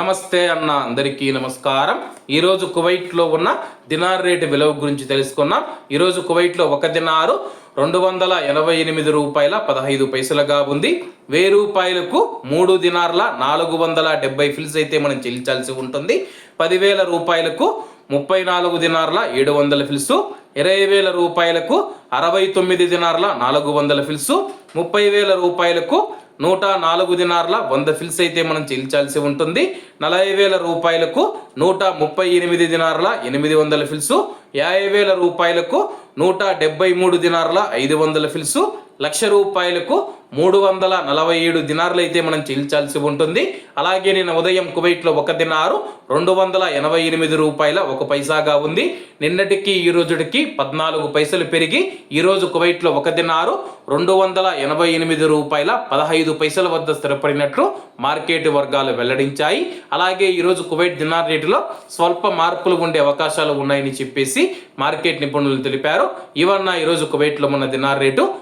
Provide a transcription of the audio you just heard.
నమస్తే అన్న అందరికీ నమస్కారం. ఈరోజు కువైట్లో ఉన్న దినార్ రేటు విలువ గురించి తెలుసుకున్నాం. ఈరోజు కువైట్లో ఒక దినారు రెండు వందల ఎనభై ఎనిమిది రూపాయల పదహైదు పైసలుగా ఉంది. వెయ్యి రూపాయలకు మూడు దినార్ల నాలుగు వందల డెబ్బై ఫిల్స్ అయితే మనం చెల్లించాల్సి ఉంటుంది. పదివేల రూపాయలకు ముప్పై నాలుగు దినార్ల ఏడు వందల ఫిల్సు ఇరవై వేల రూపాయలకు అరవై తొమ్మిది దినార్ల నాలుగు వందల ఫిల్సు ముప్పై వేల రూపాయలకు నూట నాలుగు దినార్ల వంద ఫిల్స్ అయితే మనం చెల్లించాల్సి ఉంటుంది. నలభై వేల రూపాయలకు నూట ముప్పై ఎనిమిది దినార్ల ఎనిమిది వందల ఫిల్సు యాభై వేల రూపాయలకు నూట డెబ్బై మూడు దినార్ల ఐదు వందల ఫిల్సు లక్ష రూపాయలకు మూడు వందల నలభై ఏడు దినార్లు అయితే మనం చెల్లించాల్సి ఉంటుంది. అలాగే నేను ఉదయం కువైట్లో ఒక దినారు రెండు వందల ఎనభై ఎనిమిది రూపాయల ఒక పైసాగా ఉంది. నిన్నటికి ఈ రోజుకి పద్నాలుగు పైసలు పెరిగి ఈరోజు కువైట్లో ఒక దినారు రెండు వందల ఎనభై ఎనిమిది రూపాయల పదహైదు పైసల వద్ద స్థిరపడినట్లు మార్కెట్ వర్గాలు వెల్లడించాయి. అలాగే ఈరోజు కువైట్ దినార్ రేటులో స్వల్ప మార్పులు ఉండే అవకాశాలు ఉన్నాయని చెప్పేసి మార్కెట్ నిపుణులు తెలిపారు. ఇవన్న ఈరోజు కువైట్లో ఉన్న దినార్ రేటు